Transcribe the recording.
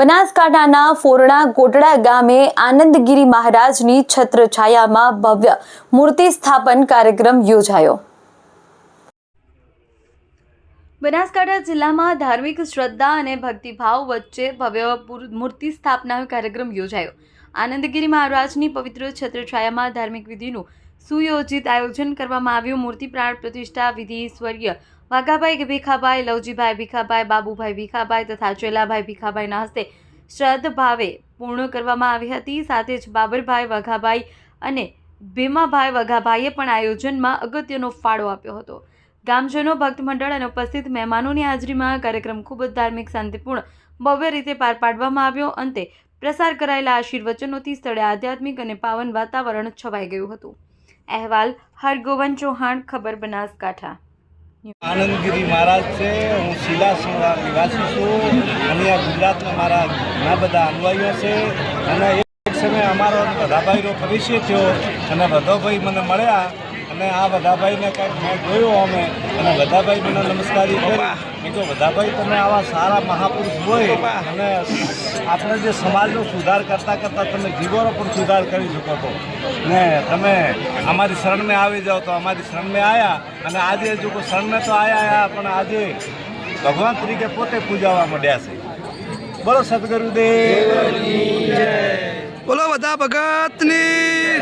બનાસકાંઠાના ફોરણા ગોટડા ગામે આનંદગીરી મહારાજની છત્રછાયામાં ભવ્ય મૂર્તિ સ્થાપન કાર્યક્રમ યોજાયો. બનાસકાંઠા જિલ્લામાં ધાર્મિક શ્રદ્ધા અને ભક્તિભાવ વચ્ચે ભવ્ય મૂર્તિ સ્થાપના કાર્યક્રમ યોજાયો. આનંદગીરી મહારાજની પવિત્ર છત્રછાયામાં ધાર્મિક વિધિનું સુયોજિત આયોજન કરવામાં આવ્યું. મૂર્તિ પ્રાણ પ્રતિષ્ઠા વિધિ સ્વર્ગીય વાઘાભાઈ ભીખાભાઈ, લવજીભાઈ ભીખાભાઈ, બાબુભાઈ ભીખાભાઈ તથા ચેલાભાઈ ભીખાભાઈના હસ્તે શ્રદ્ધ ભાવે પૂર્ણ કરવામાં આવી હતી. સાથે જ બાબરભાઈ વાઘાભાઈ અને ભીમાભાઈ વાઘાભાઈએ પણ આયોજનમાં અગત્યનો ફાળો આપ્યો હતો. ગામજનો ભક્ત મંડળ અને ઉપસ્થિત મહેમાનોની હાજરીમાં કાર્યક્રમ ખૂબ જ ધાર્મિક, શાંતિપૂર્ણ, ભવ્ય રીતે પાર પાડવામાં આવ્યો. અંતે પ્રસાર કરાયેલા આશીર્વચનોથી સ્થળે આધ્યાત્મિક અને પાવન વાતાવરણ છવાઈ ગયું હતું. અહેવાલ હરગોવન ચૌહાણ, ખબર બનાસકાંઠા. આનંદગીરી મહારાજ છે. હું શિલાસણના નિવાસી છું. અને આ ગુજરાતમાં મારા ઘણા બધા અનુયાયીઓ છે. અને એક સમયે અમારો વધાભાઈનો પરિચય થયો. અને વધાભાઈ મને મળ્યા. અને આ વધાભાઈને કંઈક મેં જોયો અમે. અને વધાભાઈ મને નમસ્કારી કરી. મેં કહ્યું વધાભાઈ તમે આવા સારા મહાપુરુષ હોય અને આપણે જે સમાજનો સુધાર કરતાં કરતાં તમે જીવોનો પણ સુધાર કરી શકો છો. ને તમે અમારી શરણમાં આવી જાઓ તો અમારી શરણમાં આવ્યા અને આજે જો કોઈ શરણને તો આવ્યા પણ આજે ભગવાન તરીકે પોતે પૂજાવા માંડ્યા છે. બોલો સદગુરુદેવ. બોલો બધા ભગતની